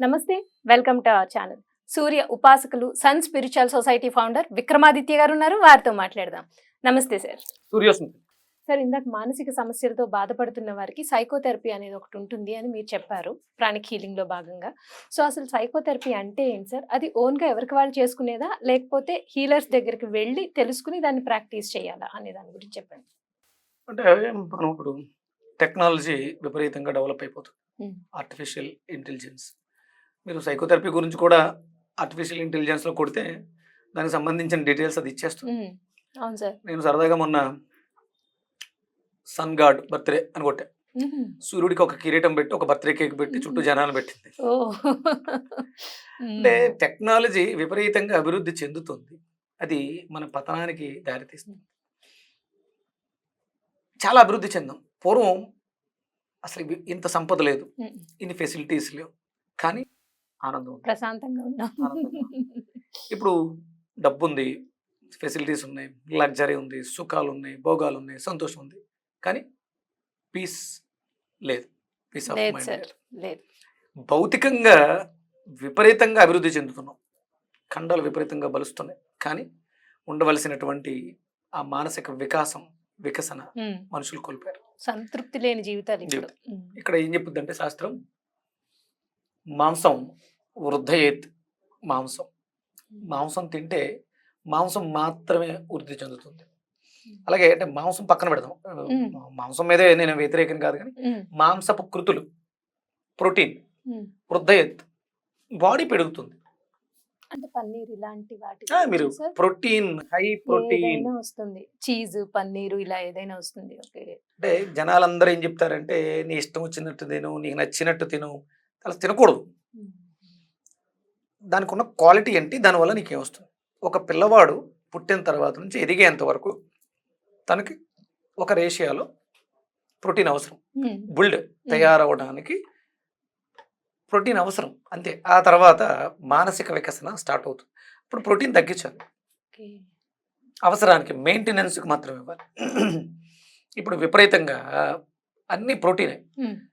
నమస్తే welcome to our channel. సూర్య ఉపాసకులు sun spiritual society founder Vikramaditya గారు ఉన్నారు వారితో మాట్లాడదాం. నమస్తే సార్. సూర్యోస్మి సార్ ఇందాక మానసిక సమస్యలతో బాధపడుతున్న వారికి సైకోథెరపీ అనేది ఒకటి ఉంటుంది అని మీరు చెప్పారు ప్రాణిక్ హీలింగ్లో భాగంగా. సో అసలు సైకోథెరపీ అంటే ఏంటి సార్? అది ఓన్గా ఎవరికి వాళ్ళు చేసుకునేదా? లేకపోతే హీలర్స్ దగ్గరికి వెళ్ళి తెలుసుకుని దాన్ని ప్రాక్టీస్ చేయాలా అనే దాని గురించి చెప్పండి. అంటే మనం ఇప్పుడు టెక్నాలజీ విపరీతంగా డెవలప్ అయిపోతుంది. Artificial intelligence. మీరు సైకోథెరపీ గురించి కూడా ఆర్టిఫిషియల్ ఇంటెలిజెన్స్లో కొడితే దానికి సంబంధించిన డీటెయిల్స్ అది ఇచ్చేస్తుంది. ఉమ్, అవును సార్. నేను సరదాగా మొన్న సన్ గాడ్ బర్త్డే అని కొట్టా. సూర్యుడికి ఒక కిరీటం పెట్టి ఒక బర్త్డే కేక్ పెట్టి చుట్టూ జనాలు పెట్టింది. అంటే టెక్నాలజీ విపరీతంగా అభివృద్ధి చెందుతుంది. అది మన పతనానికి దారితీస్తుంది. చాలా అభివృద్ధి చెందాం. పూర్వం అసలు ఇంత సంపద లేదు. ఇన్ని ఫెసిలిటీస్ లేవు. కానీ ఆనందం. ప్రశాంతంగా ఉన్నాం. ఇప్పుడు డబ్బు ఉంది ఫెసిలిటీస్ ఉన్నాయి లగ్జరీ ఉంది సుఖాలు ఉన్నాయి భోగాలు ఉన్నాయి సంతోషం ఉంది. కానీ పీస్ లేదు. పీస్ ఆఫ్ మైండ్ లేదు. భౌతికంగా విపరీతంగా అభివృద్ధి చెందుతున్నాం. ఖండాలు విపరీతంగా బలుస్తున్నాయి. కానీ ఉండవలసినటువంటి ఆ మానసిక వికాసం వికసన మనుషులు కోల్పోయారు. సంతృప్తి లేని జీవితాలు ఇక్కడ ఏం చెప్పుద్దంటే శాస్త్రం? మాంసం వృద్ధయేత్ మాంసం. మాంసం తింటే మాంసం మాత్రమే వృద్ధి చెందుతుంది. అలాగే అంటే మాంసం పక్కన పెడదాం. మాంసం మీదే నేను వ్యతిరేకం కాదు కానీ మాంసపు కృతులు ప్రోటీన్. వృద్ధయేత్ బాడీ పెరుగుతుంది. అంటే పన్నీర్ ఇలాంటి వాటి ఆ, మీరు ప్రోటీన్ హై ప్రోటీన్ వస్తుంది. చీజ్ పన్నీరు ఇలా ఏదైనా వస్తుంది. ఓకే. అంటే జనాలందరూ ఏం చెప్తారంటే నీ ఇష్టం వచ్చినట్టు తిను నీకు నచ్చినట్టు తిను అలా తినకూడదు. దానికి ఉన్న క్వాలిటీ ఏంటి? దానివల్ల నీకేం వస్తుంది? ఒక పిల్లవాడు పుట్టిన తర్వాత నుంచి ఎదిగేంత వరకు తనకి ఒక రేషియాలో ప్రోటీన్ అవసరం. బుల్డ్ తయారవడానికి ప్రోటీన్ అవసరం. అంతే. ఆ తర్వాత మానసిక వికసన స్టార్ట్ అవుతుంది. ఇప్పుడు ప్రోటీన్ తగ్గించాలి. అవసరానికి మెయింటెనెన్స్కి మాత్రం ఇవ్వాలి. ఇప్పుడు విపరీతంగా అన్ని ప్రోటీనే.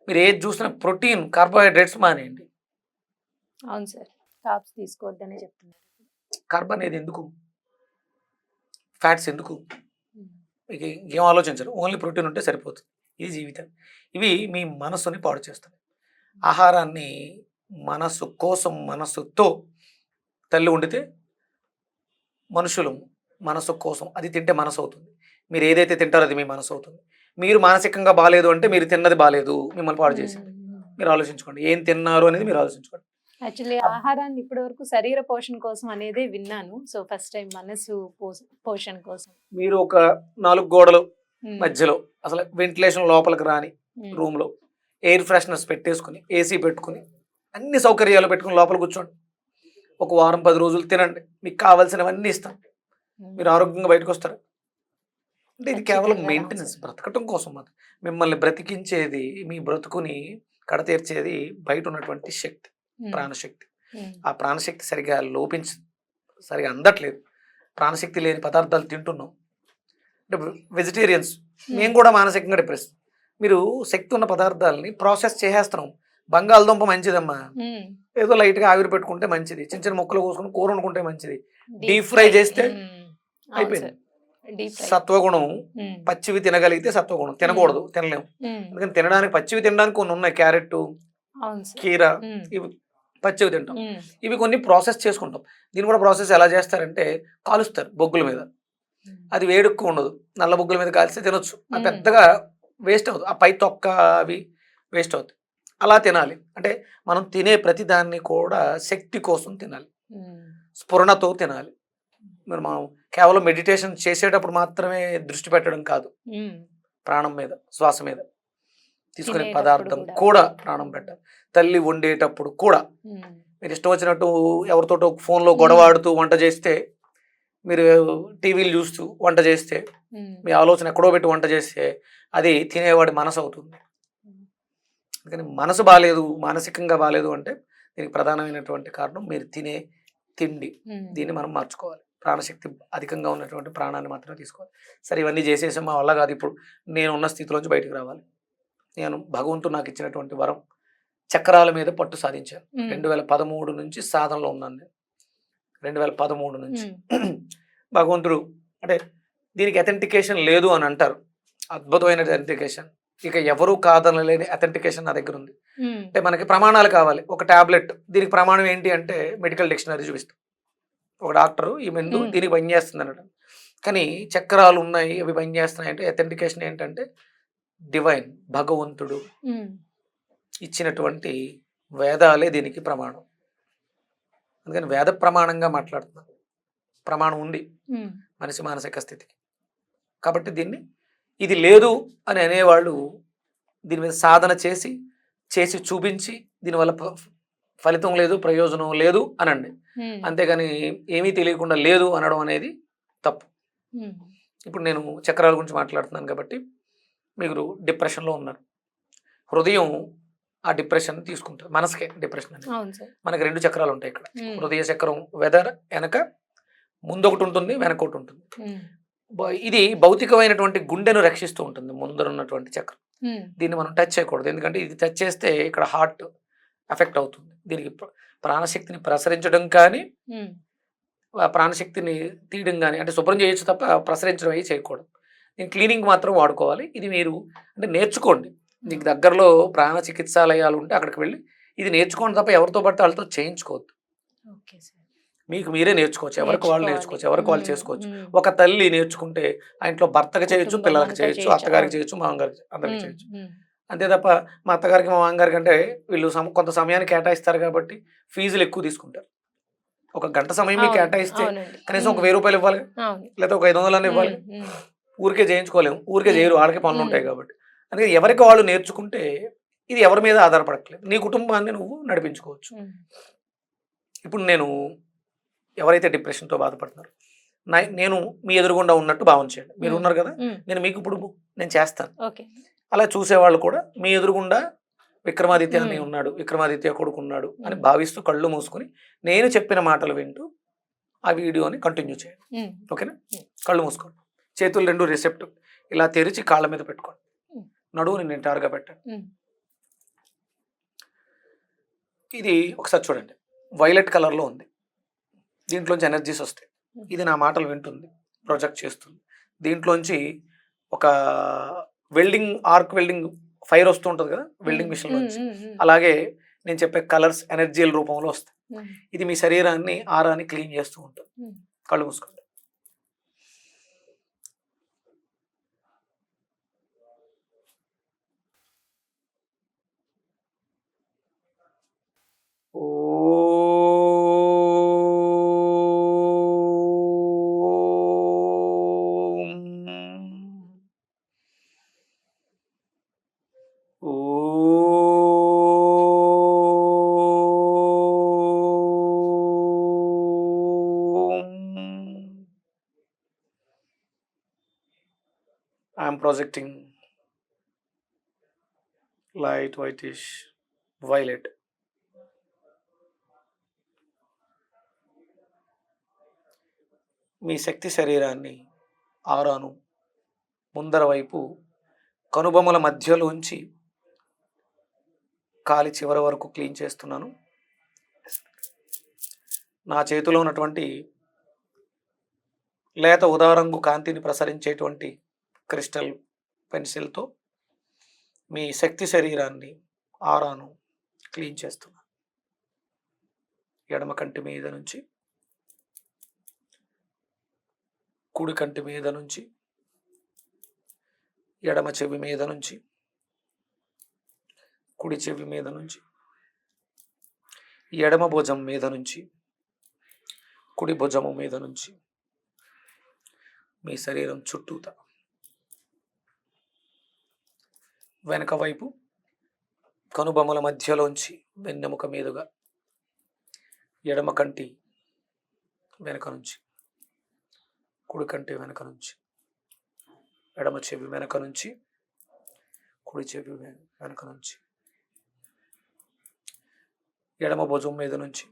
మీరు ఏది చూసినా ప్రోటీన్ కార్బోహైడ్రేట్స్ మానేయండి. అవును సార్. కాప్స్ తీసుకోవద్దనే చెప్తున్నారు. కార్బన్ అనేది ఎందుకు? ఫ్యాట్స్ ఎందుకు? మీకు ఇంకేం ఆలోచించరు. ఓన్లీ ప్రోటీన్ ఉంటే సరిపోతుంది. ఇది జీవితం. ఇవి మీ మనస్సుని పాడు చేస్తాయి. ఆహారాన్ని మనస్సు కోసం మనస్సుతో తల్లి వండితే మనుషులు మనసు కోసం అది తింటే మనసు అవుతుంది. మీరు ఏదైతే తింటారో అది మీ మనసు అవుతుంది. మీరు మానసికంగా బాగాలేదు అంటే మీరు తిన్నది బాగాలేదు మిమ్మల్ని పాడు చేసింది. మీరు ఆలోచించుకోండి. ఏం తిన్నారు అనేది మీరు ఆలోచించుకోండి. యాక్చువల్లీ ఆహారాన్ని ఇప్పటి వరకు శరీర పోషణ కోసం అనేదే విన్నాను. సో ఫస్ట్ టైం మనసు పోష- పోషణ కోసం. మీరు ఒక నాలుగు గోడలు మధ్యలో అసలు వెంటిలేషన్ లోపలికి రాని ఉమ్, రూమ్లో ఎయిర్ ఫ్రెషనర్స్ పెట్టేసుకుని ఏసీ పెట్టుకుని అన్ని సౌకర్యాలు పెట్టుకుని లోపల కూర్చోండి. ఒక వారం పది రోజులు తినండి. మీకు కావాల్సినవన్నీ ఇస్తాం. మీరు ఆరోగ్యంగా బయటకు వస్తారు అంటే ఇది కేవలం మెయింటెనెన్స్. బ్రతకటం కోసం మాత్రం. మిమ్మల్ని బ్రతికించేది మీ బ్రతుకుని కడతీర్చేది బయట ఉన్నటువంటి శక్తి. ప్రాణశక్తి. ఆ ప్రాణశక్తి సరిగా లోపించ సరిగా అందట్లేదు. ప్రాణశక్తి లేని పదార్థాలు తింటున్నాం. అంటే వెజిటేరియన్స్. మేము కూడా మానసికంగా డిప్రెస్. మీరు శక్తి ఉన్న పదార్థాలని ప్రాసెస్ చేసేస్తున్నాం. బంగాళదుంప మంచిదమ్మా. ఏదో లైట్గా ఆవిరి పెట్టుకుంటే మంచిది. చిన్న చిన్న ముక్కలు కోసుకుని కూర వండుకుంటే మంచిది. డీప్ ఫ్రై చేస్తే అయిపోయింది. సత్వగుణం పచ్చివి తినగలిగితే సత్వగుణం. తినకూడదు. తినలేము అందుకని తినడానికి పచ్చివి తినడానికి కొన్ని ఉన్నాయి. క్యారెట్ కీర ఇవి పచ్చివి తింటాం. ఇవి కొన్ని ప్రాసెస్ చేసుకుంటాం. దీన్ని కూడా ప్రాసెస్ ఎలా చేస్తారంటే కాలుస్తారు బొగ్గుల మీద. అది వేడెక్కువ ఉండదు. నల్ల బొగ్గుల మీద కాల్స్తే తినొచ్చు. అది. పెద్దగా వేస్ట్ అవుతుంది ఆ పై తొక్క అవి వేస్ట్ అవుతాయి. అలా తినాలి. అంటే మనం తినే ప్రతి దాన్ని కూడా శక్తి కోసం తినాలి. స్ఫురణతో తినాలి. మరి మనం కేవలం మెడిటేషన్ చేసేటప్పుడు మాత్రమే దృష్టి పెట్టడం కాదు. ప్రాణం మీద శ్వాస మీద తీసుకునే పదార్థం. కూడా ప్రాణం పెట్టాలి. తల్లి వండేటప్పుడు కూడా మీరు ఇష్టం వచ్చినట్టు ఎవరితోటో ఫోన్లో గొడవ ఆడుతూ వంట చేస్తే మీరు టీవీలు చూస్తూ వంట చేస్తే మీ ఆలోచన ఎక్కడో పెట్టి వంట చేస్తే అది తినేవాడి మనసు అవుతుంది. అందుకని మనసు బాగాలేదు మానసికంగా బాగాలేదు అంటే దీనికి ప్రధానమైనటువంటి కారణం మీరు తినే తిండి. దీన్ని మనం మార్చుకోవాలి. ప్రాణశక్తి అధికంగా ఉన్నటువంటి ప్రాణాన్ని మాత్రమే తీసుకోవాలి. సరే ఇవన్నీ చేసేసాం మా వల్ల కాదు. ఇప్పుడు నేను ఉన్న స్థితిలోంచి బయటకు రావాలి. నేను భగవంతుడు నాకు ఇచ్చినటువంటి వరం చక్రాల మీద పట్టు సాధించాను రెండు వేల పదమూడు నుంచి సాధనలో ఉన్నాను నేను. రెండు వేల పదమూడు నుంచి. భగవంతుడు అంటే దీనికి అథెంటికేషన్ లేదు అని అంటారు. అద్భుతమైన అథెంటికేషన్ ఇక ఎవరు కాదనలేని అథెంటికేషన్ నా దగ్గర ఉంది. అంటే మనకి ప్రమాణాలు కావాలి. ఒక టాబ్లెట్ దీనికి ప్రమాణం ఏంటి అంటే మెడికల్ డిక్షనరీ చూపిస్తాం. ఒక డాక్టరు ఈ మందు. దీనికి పనిచేస్తుంది అనడం కానీ చక్రాలు ఉన్నాయి అవి పనిచేస్తున్నాయి అంటే అథెంటికేషన్ ఏంటంటే డివైన్ భగవంతుడు. ఇచ్చినటువంటి వేదాలే దీనికి ప్రమాణం. అందుకని వేద ప్రమాణంగా మాట్లాడుతున్నాం. ప్రమాణం ఉంది. మనిషి మానసిక స్థితికి. కాబట్టి దీన్ని ఇది లేదు అని అనేవాళ్ళు దీని మీద సాధన చేసి చేసి చూపించి దీనివల్ల ఫలితం లేదు ప్రయోజనం లేదు అనండి. అంతేగాని ఏమీ తెలియకుండా లేదు అనడం అనేది తప్పు. ఇప్పుడు నేను చక్రాల గురించి మాట్లాడుతున్నాను కాబట్టి మీరు డిప్రెషన్లో ఉన్నారు హృదయం ఆ డిప్రెషన్ తీసుకుంటుంది. మనసుకే డిప్రెషన్ అనేది. మనకి రెండు చక్రాలు ఉంటాయి ఇక్కడ. హృదయ చక్రం వెదర్ వెనక ముందు ఒకటి ఉంటుంది వెనక ఒకటి ఉంటుంది ఇది భౌతికమైనటువంటి గుండెను రక్షిస్తూ ఉంటుంది ముందర ఉన్నటువంటి చక్రం దీన్ని మనం టచ్ చేయకూడదు. ఎందుకంటే ఇది టచ్ చేస్తే ఇక్కడ హార్ట్ ఎఫెక్ట్ అవుతుంది. దీనికి ప్ర- ప్రాణశక్తిని ప్రసరించడం కానీ ప్రాణశక్తిని తీయడం కానీ అంటే శుభ్రం చేయొచ్చు తప్ప ప్రసరించడం అవి చేయకూడదు. దీని క్లీనింగ్ మాత్రం వాడుకోవాలి. ఇది మీరు అంటే నేర్చుకోండి. మీకు దగ్గరలో ప్రాణ చికిత్సాలయాలు ఉంటే అక్కడికి వెళ్ళి ఇది నేర్చుకోండి తప్ప ఎవరితో పడితే వాళ్ళతో చేయించుకోవద్దు. Okay sir. మీకు మీరే నేర్చుకోవచ్చు ఎవరికి వాళ్ళు. నేర్చుకోవచ్చు ఎవరికి వాళ్ళు చేసుకోవచ్చు. ఒక తల్లి నేర్చుకుంటే ఆ ఇంట్లో భర్తకు చేయొచ్చు పిల్లలకి చేయొచ్చు అత్తగారికి. చేయొచ్చు మామగారికి అందరికి చేయొచ్చు. అంతే తప్ప మా అత్తగారికి మా మామగారికి అంటే వీళ్ళు కొంత సమయాన్ని కేటాయిస్తారు కాబట్టి ఫీజులు ఎక్కువ తీసుకుంటారు. ఒక గంట సమయం మీకు కేటాయిస్తే. కనీసం ఒక వెయ్యి రూపాయలు ఇవ్వాలి లేదా ఒక ఐదు వందలు ఇవ్వాలి. ఊరికే చేయించుకోలేము ఊరికే చేయరు వాళ్ళకి పనులు ఉంటాయి. కాబట్టి. అందుకే ఎవరికి వాళ్ళు నేర్చుకుంటే ఇది ఎవరి మీద ఆధారపడట్లేదు. నీ కుటుంబాన్ని నువ్వు నడిపించుకోవచ్చు. ఇప్పుడు నేను ఎవరైతే డిప్రెషన్తో బాధపడుతున్నారో నేను మీ ఎదురుగుండా ఉన్నట్టు భావన చేయండి. మీరు ఉన్నారు కదా? నేను మీకు ఇప్పుడు నేను చేస్తాను. అలా చూసేవాళ్ళు కూడా మీ ఎదురుగుండా విక్రమాదిత్య అని. ఉన్నాడు విక్రమాదిత్య కొడుకు ఉన్నాడు అని. భావిస్తూ కళ్ళు మూసుకొని నేను చెప్పిన మాటలు వింటూ ఆ వీడియోని కంటిన్యూ చేయండి. ఓకేనా. కళ్ళు మూసుకోండి. చేతులు రెండు రిసెప్ట్ ఇలా తెరిచి కాళ్ళ మీద పెట్టుకోండి. నడువుని నింటారుగా పెట్టండి ఉమ్, ఇది ఒకసారి చూడండి. వైలెట్ కలర్లో ఉంది. దీంట్లోంచి ఎనర్జీస్ వస్తాయి. ఇది నా మాటలు వింటుంది ప్రొజెక్ట్ చేస్తుంది. దీంట్లోంచి ఒక వెల్డింగ్ ఆర్క్ వెల్డింగ్ ఫైర్ వస్తూ ఉంటుంది కదా వెల్డింగ్ మిషన్ నుంచి అలాగే నేను చెప్పే కలర్స్ ఎనర్జీల రూపంలో వస్తాయి. ఇది మీ శరీరాన్ని ఆరాన్ని క్లీన్ చేస్తూ ఉంటుంది. కళ్ళు మూసుకోండి. I am projecting light whitish violet. మీ శక్తి శరీరాన్ని ఆరాను. ముందర వైపు కనుబొమ్మల మధ్యలోంచి కాలి చివరి వరకు క్లీన్ చేస్తున్నాను. నా చేతిలో ఉన్నటువంటి లేత ఉదారంగు కాంతిని ప్రసరించేటువంటి క్రిస్టల్ పెన్సిల్తో మీ శక్తి శరీరాన్ని ఆరాను క్లీన్ చేస్తున్నాను. ఎడమ కంటి మీద నుంచి కుడి కంటి మీద నుంచి ఎడమ చెవి మీద నుంచి కుడి చెవి మీద నుంచి ఎడమ భుజం మీద నుంచి కుడి భుజము మీద నుంచి మీ శరీరం చుట్టూత. వెనక వైపు కనుబొమ్మల మధ్యలోంచి వెన్నెముక మీదుగా ఎడమ కంటి వెనక నుంచి కుడి కంటి వెనక నుంచి ఎడమ చెవి వెనక నుంచి కుడి చెవి వెనక నుంచి ఎడమ భుజం మీద నుంచి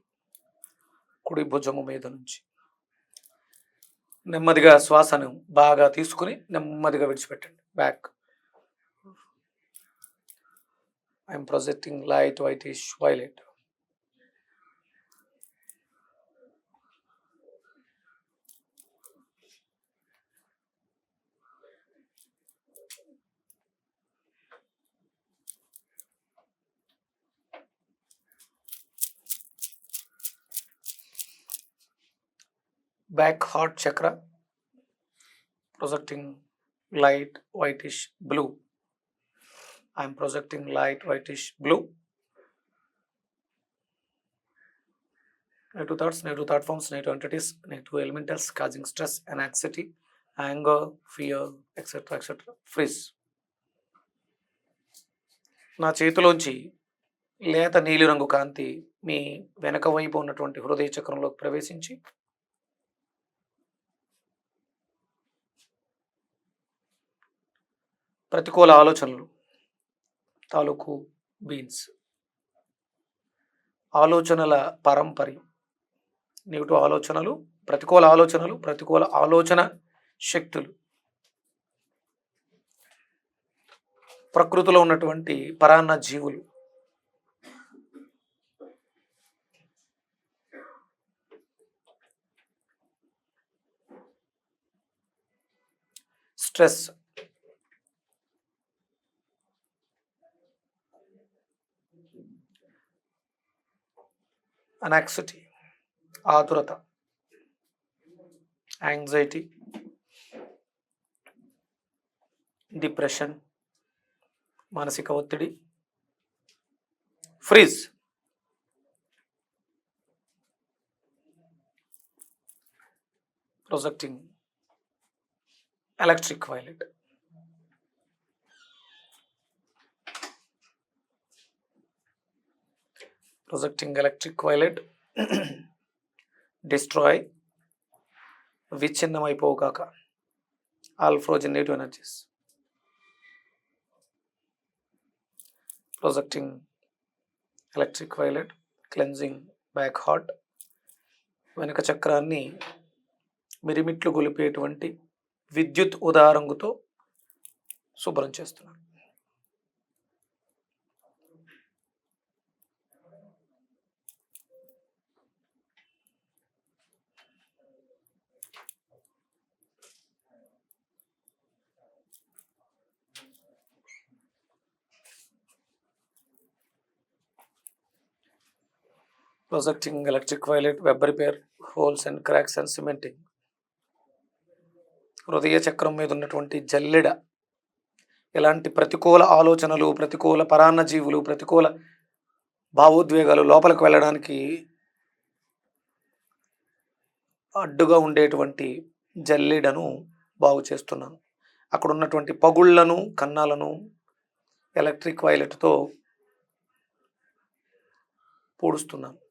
కుడి భుజము మీద నుంచి. నెమ్మదిగా శ్వాసను బాగా తీసుకుని నెమ్మదిగా విడిచిపెట్టండి. Back I'm light white whitish violet Back heart chakra, projecting light whitish blue. I'm projecting light whitish blue. Negative thoughts, negative thought forms, negative entities, negative elementals causing stress and anxiety, యాంగో fear etcetera etcetera freeze. నా చేతిలోంచి లేత నీలిరంగు కాంతి మీ వెనక వైపు ఉన్నటువంటి హృదయ చక్రంలోకి ప్రవేశించి ప్రతికూల ఆలోచనలు తాలూకు బీన్స్ ఆలోచనల పరంపరి నెగిటివ్ ఆలోచనలు ప్రతికూల ఆలోచనలు ప్రతికూల ఆలోచన శక్తులు. ప్రకృతిలో ఉన్నటువంటి పరాన్న జీవులు. స్ట్రెస్. అనాక్సిటీ. ఆతురత. యాంగ్జైటీ. డిప్రెషన్ మానసిక ఒత్తిడి freeze. Projecting electric violet. Projecting electric violet. Destroy. విచ్ఛిన్నమైపోగాక all frozen negative energies. Projecting electric violet cleansing back heart వెనుక చక్రాన్ని మిరిమిట్లు గొలిపేటువంటి విద్యుత్ ఉదారంగుతో శుభ్రం చేస్తున్నాను. Projecting electric violet web repair holes and cracks and cementing హృదయ చక్రం మీద ఉన్నటువంటి జల్లెడ. ఎలాంటి ప్రతికూల ఆలోచనలు ప్రతికూల పరాన్న జీవులు ప్రతికూల భావోద్వేగాలు లోపలికి వెళ్ళడానికి అడ్డుగా ఉండేటువంటి జల్లెడను బాగు చేస్తున్నాను. అక్కడ ఉన్నటువంటి పగుళ్ళను కన్నాలను ఎలక్ట్రిక్ వైలెట్తో పూడుస్తున్నాను.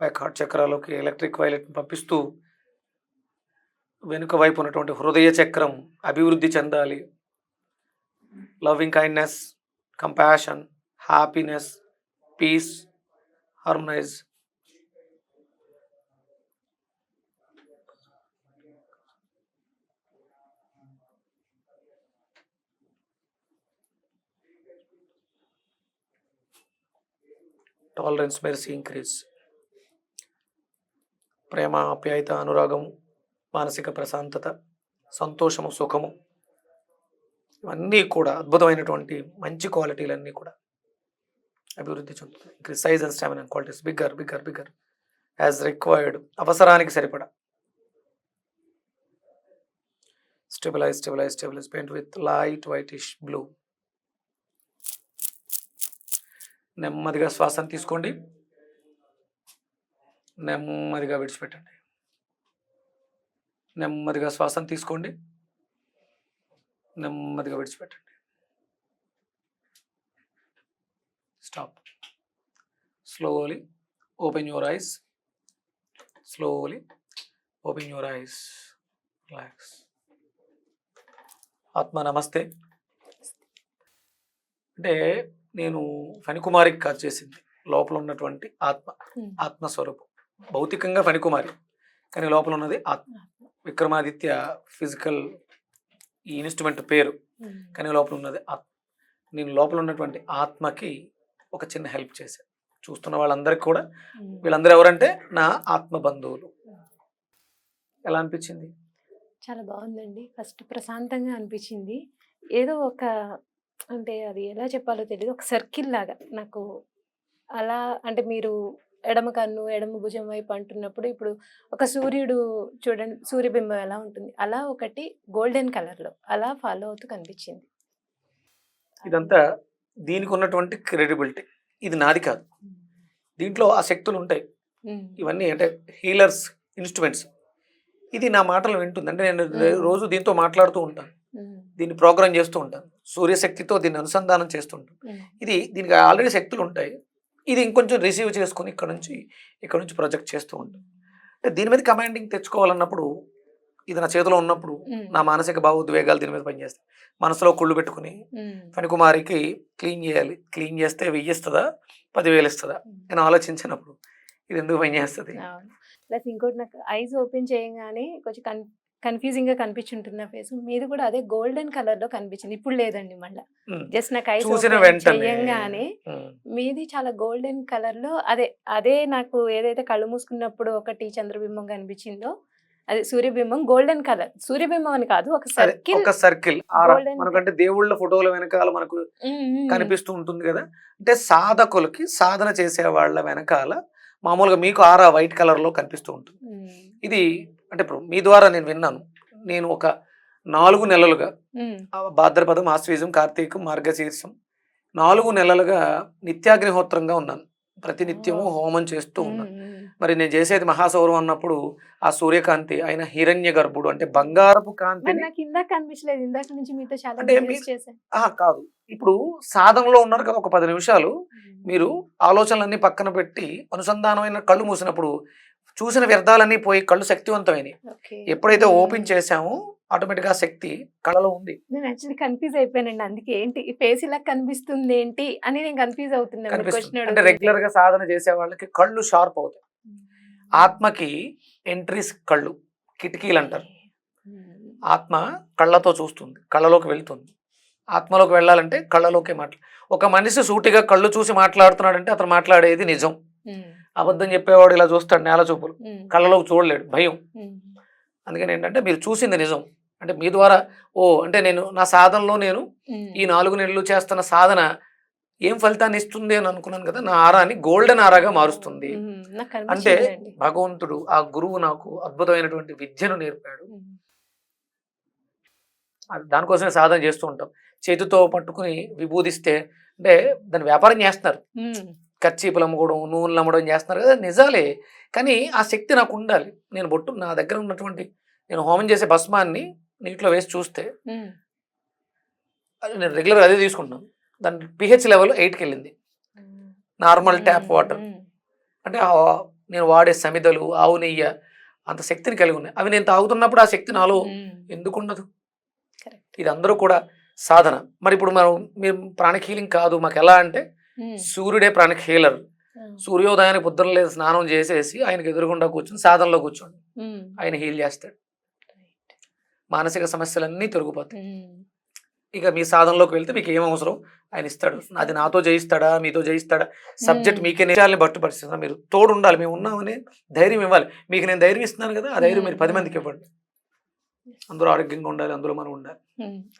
బ్యాక్ హార్ట్ చక్రాలోకి ఎలక్ట్రిక్ వైలెట్ పంపిస్తూ వెనుక వైపు ఉన్నటువంటి హృదయ చక్రం అభివృద్ధి చెందాలి. Loving kindness compassion happiness peace harmonize. Tolerance mercy increase ప్రేమ ఆప్యాయత అనురాగము మానసిక ప్రశాంతత సంతోషము సుఖము ఇవన్నీ కూడా అద్భుతమైనటువంటి మంచి క్వాలిటీలన్నీ కూడా అభివృద్ధి చెందుతుంది increase size and stamina qualities bigger bigger bigger as required అవసరానికి సరిపడా. Stabilize stabilize stabilize paint with light whitish blue నెమ్మదిగా శ్వాసను తీసుకోండి. నెమ్మదిగా విడిచిపెట్టండి. నెమ్మదిగా శ్వాసను తీసుకోండి. నెమ్మదిగా విడిచిపెట్టండి. Stop. Slowly open your eyes. Slowly open your eyes. Relax. ఆత్మ నమస్తే. అంటే నేను ఫణికుమారికి కాదు చేసింది. లోపల ఉన్నటువంటి ఆత్మ. ఆత్మస్వరూపం. భౌతికంగా ఫణికుమారి కానీ లోపల ఉన్నది ఆత్మ విక్రమాదిత్య ఫిజికల్ ఈ ఇన్స్ట్రుమెంట్ పేరు. కానీ లోపల ఉన్నది ఆత్- నేను లోపల ఉన్నటువంటి ఆత్మకి ఒక చిన్న హెల్ప్ చేశాను చూస్తున్న వాళ్ళందరికీ కూడా. వీళ్ళందరూ ఎవరంటే నా ఆత్మ బంధువులు ఎలా అనిపించింది? చాలా బాగుందండి. ఫస్ట్ ప్రశాంతంగా అనిపించింది. ఏదో ఒక అంటే అది ఎలా చెప్పాలో తెలియదు ఒక సర్కిల్ లాగా నాకు అలా అంటే మీరు ఎడమ కన్ను ఎడమ భుజం వైపు అంటున్నప్పుడు ఇప్పుడు ఒక సూర్యుడు చూడండి సూర్యబింబం ఎలా ఉంటుంది? అలా ఒకటి గోల్డెన్ కలర్లో అలా ఫాలో అవుతూ కనిపించింది. ఇదంతా దీనికి ఉన్నటువంటి క్రెడిబిలిటీ. ఇది నాది కాదు. దీంట్లో ఆ శక్తులు ఉంటాయి. ఇవన్నీ అంటే హీలర్స్ ఇన్స్ట్రుమెంట్స్. ఇది నా మాటలు వింటుంది. అంటే నేను రోజు దీంతో మాట్లాడుతూ ఉంటాను. దీన్ని ప్రోగ్రామ్ చేస్తూ ఉంటాను. సూర్యశక్తితో దీన్ని అనుసంధానం చేస్తూ ఉంటాను. ఉమ్. ఇది దీనికి ఆల్రెడీ శక్తులు ఉంటాయి. ఇది ఇంకొంచెం రిసీవ్ చేసుకొని ఇక్కడ నుంచి ఇక్కడ నుంచి ప్రొజెక్ట్ చేస్తూ ఉంటాను అంటే దీని మీద కమాండింగ్ తెచ్చుకోవాలన్నప్పుడు ఇది నా చేతిలో ఉన్నప్పుడు. నా మానసిక భావోద్వేగాలు దీని మీద పనిచేస్తాయి. మనసులో కుళ్ళు పెట్టుకుని. ఫణికుమారికి క్లీన్ చేయాలి. క్లీన్ చేస్తే వెయ్యి ఇస్తుందా పదివేలు ఇస్తుందా? నేను ఆలోచించినప్పుడు ఇది ఎందుకు పని చేస్తుంది అవును. ప్లస్ ఇంకోటి నాకు ఐస్ ఓపెన్ చేయగానే కొంచెం కన్ కన్ఫ్యూజింగ్గా కనిపించుంటున్న ఫేస్ మీది కూడా అదే గోల్డెన్ కలర్లో కనిపించింది. ఇప్పుడు లేదండి మళ్ళీ. జస్ట్ నాకు ఐస్ ఉమ్, మీది చాలా గోల్డెన్ కలర్లో అదే అదే నాకు ఏదైతే కళ్ళు మూసుకున్నప్పుడు ఒకటి చంద్రబింబం కనిపించిందో అదే సూర్యబింబం గోల్డెన్ కలర్ సూర్యబింబం అని కాదు ఒక సర్కిల్ ఒక సర్కిల్ మనకంటే దేవుళ్ళ ఫోటోల వెనకాల మనకు కనిపిస్తూ ఉంటుంది కదా. అంటే సాధకులకి సాధన చేసే వాళ్ళ వెనకాల మామూలుగా మీకు ఆరా వైట్ కలర్లో కనిపిస్తూ ఉంటుంది. ఇది అంటే ఇప్పుడు మీ ద్వారా నేను విన్నాను. నేను ఒక నాలుగు నెలలుగా భాద్రపదం ఆశ్వీజం కార్తీకం మార్గశీర్షం నాలుగు నెలలుగా నిత్యాగ్నిహోత్రంగా ఉన్నాను. ప్రతి నిత్యము Oh. హోమం చేస్తూ ఉన్నాను. మరి నేను చేసేది మహాసౌరం అన్నప్పుడు ఆ సూర్యకాంతి ఆయన హిరణ్య గర్భుడు అంటే బంగారపు ఆహా, కాదు. ఇప్పుడు సాధనలో ఉన్నారు కదా ఒక పది నిమిషాలు. మీరు ఆలోచనలన్నీ పక్కన పెట్టి అనుసంధానమైన కళ్ళు మూసినప్పుడు చూసిన వ్యర్థాలన్నీ పోయి కళ్ళు శక్తివంతమైనవి ఎప్పుడైతే ఓపెన్ చేశామో ఆటోమేటిక్గా శక్తి కళలో ఉంది. నేను యాక్చువల్లీ కన్ఫ్యూజ్ అయిపోయానండి. అందుకే ఏంటి? ఫేస్ ఇలా కనిపిస్తుంది ఏంటి అని నేను కన్ఫ్యూజ్ అవుతున్నాను. అంటే. రెగ్యులర్గా సాధన చేసే వాళ్ళకి కళ్ళు షార్ప్ అవుతాయి. ఆత్మకి ఎంట్రీస్ కళ్ళు కిటికీలు అంటారు. ఆత్మ కళ్ళతో చూస్తుంది కళ్ళలోకి వెళ్తుంది. ఆత్మలోకి వెళ్ళాలంటే కళ్ళలోకే మాట్లా ఒక మనిషి సూటిగా కళ్ళు చూసి మాట్లాడుతున్నాడంటే అతను మాట్లాడేది నిజం. అబద్ధం చెప్పేవాడు ఇలా చూస్తాడు నేల చూపులు. కళ్ళలోకి చూడలేడు భయం. అందుకని ఏంటంటే మీరు చూసింది నిజం అంటే మీ ద్వారా ఓ అంటే నేను నా సాధనలో నేను. ఈ నాలుగు నెలలు చేస్తున్న సాధన ఏం ఫలితాన్ని ఇస్తుంది అని అనుకున్నాను కదా నా ఆరాన్ని గోల్డెన్ ఆరాగా మారుస్తుంది అంటే. భగవంతుడు ఆ గురువు నాకు అద్భుతమైనటువంటి విద్యను నేర్పాడు దానికోసమే సాధన చేస్తూ ఉంటాం చేతితో పట్టుకుని విభూదిస్తే అంటే దాని వ్యాపారం చేస్తున్నారు. కర్చీపులు అమ్ముకోవడం నూనెలు అమ్మడం చేస్తున్నారు కదా నిజాలే కానీ ఆ శక్తి నాకు ఉండాలి నేను బొట్టు నా దగ్గర ఉన్నటువంటి నేను హోమం చేసే భస్మాన్ని నీటిలో వేసి చూస్తే నేను రెగ్యులర్గా అదే తీసుకుంటున్నాను దాని పిహెచ్ లెవెల్ ఎయిట్కి వెళ్ళింది నార్మల్ ట్యాప్ వాటర్. అంటే నేను వాడే సమిదలు ఆవు నెయ్యి అంత శక్తిని కలిగి ఉన్నాయి అవి నేను తాగుతున్నప్పుడు ఆ శక్తి నాలో. ఎందుకు ఉండదు. ఇది అందరూ కూడా సాధన మరి ఇప్పుడు మనం మేము ప్రాణిక్ హీలింగ్ కాదు మాకు ఎలా అంటే. సూర్యుడే ప్రాణిక్ హీలర్. సూర్యోదయానికి పొద్దున లేదు స్నానం చేసేసి ఆయనకి ఎదురుగుండా కూర్చొని సాధనలో కూర్చోండి. ఆయన హీల్ చేస్తాడు. మానసిక సమస్యలన్నీ తొలగిపోతాయి. ఇక మీ సాధనలోకి వెళ్తే మీకు ఏం అవసరం? ఆయన ఇస్తాడు. అది నాతో జయిస్తాడా? మీతో జయిస్తాడా? సబ్జెక్ట్. మీకే నేర్చాలని బట్టు పరిస్థితి మీరు తోడు ఉండాలి మేము ఉన్నామని ధైర్యం ఇవ్వాలి. మీకు నేను ధైర్యం ఇస్తున్నాను కదా ఆ ధైర్యం మీరు పది మందికి ఇవ్వండి. అందరూ ఆరోగ్యంగా ఉండాలి. అందులో మనం ఉండాలి.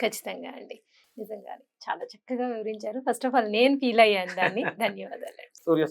ఖచ్చితంగా అండి. నిజంగా చాలా చక్కగా వివరించారు. ఫస్ట్ ఆఫ్ ఆల్ నేను ఫీల్ అయ్యాను దాన్ని. ధన్యవాదాలు సూర్య